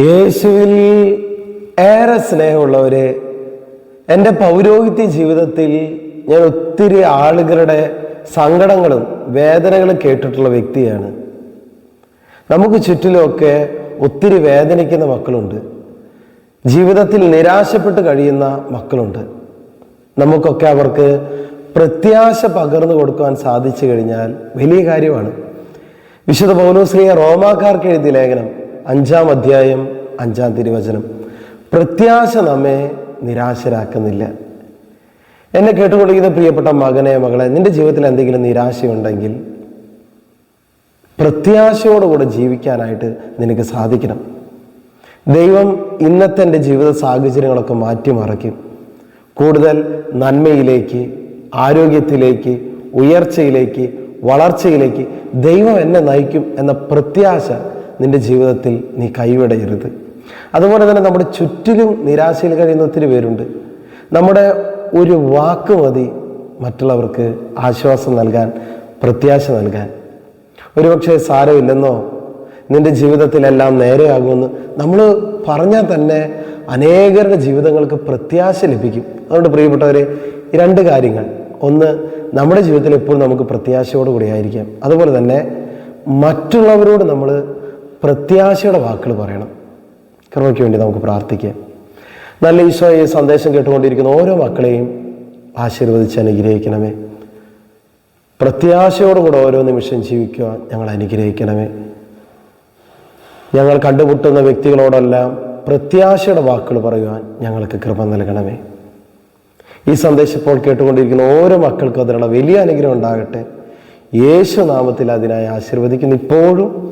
യേശുവിൽ ഏറെ സ്നേഹമുള്ളവരെ എന്റെ പൗരോഹിത്യ ജീവിതത്തിൽ ഞാൻ ഒത്തിരി ആളുകളുടെ സങ്കടങ്ങളും വേദനകളും കേട്ടിട്ടുള്ള വ്യക്തിയാണ്. നമുക്ക് ചുറ്റിലുമൊക്കെ ഒത്തിരി വേദനിക്കുന്ന മക്കളുണ്ട്. ജീവിതത്തിൽ നിരാശപ്പെട്ട് കഴിയുന്ന മക്കളുണ്ട്. നമുക്കൊക്കെ അവർക്ക് പ്രത്യാശ പകർന്നു കൊടുക്കുവാൻ സാധിച്ചു കഴിഞ്ഞാൽ വലിയ കാര്യമാണ്. വിശുദ്ധ പൗലോസ്ലിയ റോമാക്കാർക്ക് എഴുതിയ ലേഖനം അഞ്ചാം അധ്യായം അഞ്ചാം തിരുവചനം. പ്രത്യാശ നമ്മെ നിരാശരാക്കുന്നില്ല. എന്നെ കേട്ടുകൊള്ളിക്കുന്ന പ്രിയപ്പെട്ട മകനെ മകളെ നിന്റെ ജീവിതത്തിൽ എന്തെങ്കിലും നിരാശയുണ്ടെങ്കിൽ പ്രത്യാശയോടുകൂടെ ജീവിക്കാനായിട്ട് നിനക്ക് സാധിക്കണം. ദൈവം ഇന്നത്തെ എന്റെ ജീവിത സാഹചര്യങ്ങളൊക്കെ മാറ്റിമറിക്കും. കൂടുതൽ നന്മയിലേക്ക് ആരോഗ്യത്തിലേക്ക് ഉയർച്ചയിലേക്ക് വളർച്ചയിലേക്ക് ദൈവം എന്നെ നയിക്കും എന്ന പ്രത്യാശ നിന്റെ ജീവിതത്തിൽ നീ കൈവിടയരുത് അതുപോലെ തന്നെ നമ്മുടെ ചുറ്റിലും നിരാശയിൽ കഴിയുന്ന ഒത്തിരി പേരുണ്ട്. നമ്മുടെ ഒരു വാക്ക് മതി മറ്റുള്ളവർക്ക് ആശ്വാസം നൽകാൻ പ്രത്യാശ നൽകാൻ. ഒരുപക്ഷെ സാരമില്ലെന്നോ നിന്റെ ജീവിതത്തിലെല്ലാം നേരെയാകുമെന്ന് നമ്മൾ പറഞ്ഞാൽ തന്നെ അനേകരുടെ ജീവിതങ്ങൾക്ക് പ്രത്യാശ ലഭിക്കും. അതുകൊണ്ട് പ്രിയപ്പെട്ടവരെ രണ്ട് കാര്യങ്ങൾ. ഒന്ന് നമ്മുടെ ജീവിതത്തിൽ എപ്പോഴും നമുക്ക് പ്രത്യാശയോടുകൂടി ആയിരിക്കാം. അതുപോലെ തന്നെ മറ്റുള്ളവരോട് നമ്മൾ പ്രത്യാശയുടെ വാക്കുകൾ പറയണം. കർമ്മയ്ക്ക് വേണ്ടി നമുക്ക് പ്രാർത്ഥിക്കാം. നല്ല ഈശോയെ സന്ദേശം കേട്ടുകൊണ്ടിരിക്കുന്ന ഓരോ മക്കളെയും ആശീർവദിച്ച് അനുഗ്രഹിക്കണമേ. പ്രത്യാശയോടുകൂടെ ഓരോ നിമിഷം ജീവിക്കുവാൻ ഞങ്ങൾ അനുഗ്രഹിക്കണമേ. ഞങ്ങൾ കണ്ടുമുട്ടുന്ന വ്യക്തികളോടെല്ലാം പ്രത്യാശയുടെ വാക്കുകൾ പറയുവാൻ ഞങ്ങൾക്ക് കൃപ നൽകണമേ. ഈ സന്ദേശം ഇപ്പോൾ കേട്ടുകൊണ്ടിരിക്കുന്ന ഓരോ മക്കൾക്കും അതിനുള്ള വലിയ അനുഗ്രഹം ഉണ്ടാകട്ടെ. യേശുനാമത്തിൽ അതിനായി ആശീർവദിക്കുന്നു. ഇപ്പോഴും